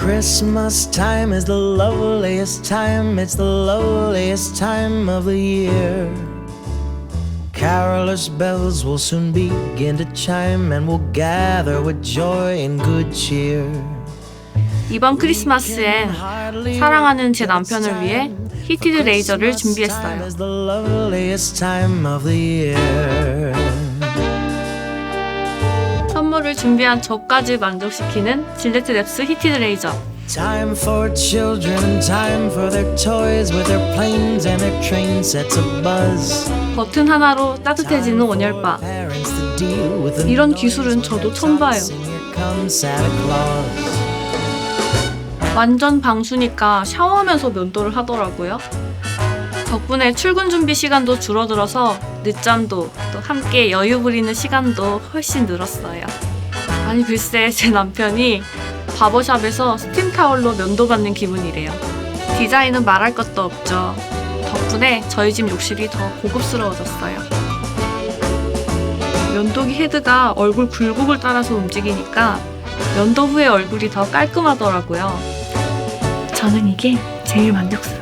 Christmas time is the loveliest time, it's the loveliest time of the year. Carolers' bells will soon begin to chime, and we'll gather with joy and good cheer. 이번 크리스마스엔 사랑하는 제 남편을 위해 히티드 레이저를 준비했어요. 선물을 준비한 저까지 만족시키는 질레트 랩스 히티드 레이저. Time for children, time for their toys with their planes and their train sets a buzz. 버튼 하나로 따뜻해지는 the 이런 기술은 저도 처음 봐요. 완전 방수니까 샤워하면서 면도를 하더라고요. 덕분에 출근 준비 시간도 줄어들어서 늦잠도 또 함께 여유 부리는 시간도 훨씬 늘었어요. 아니 글쎄 제 남편이 바버샵에서 스팀 타월로 면도 받는 기분이래요. 디자인은 말할 것도 없죠. 덕분에 저희 집 욕실이 더 고급스러워졌어요. 면도기 헤드가 얼굴 굴곡을 따라서 움직이니까 면도 후에 얼굴이 더 깔끔하더라고요. 저는 이게 제일 만족스러워요.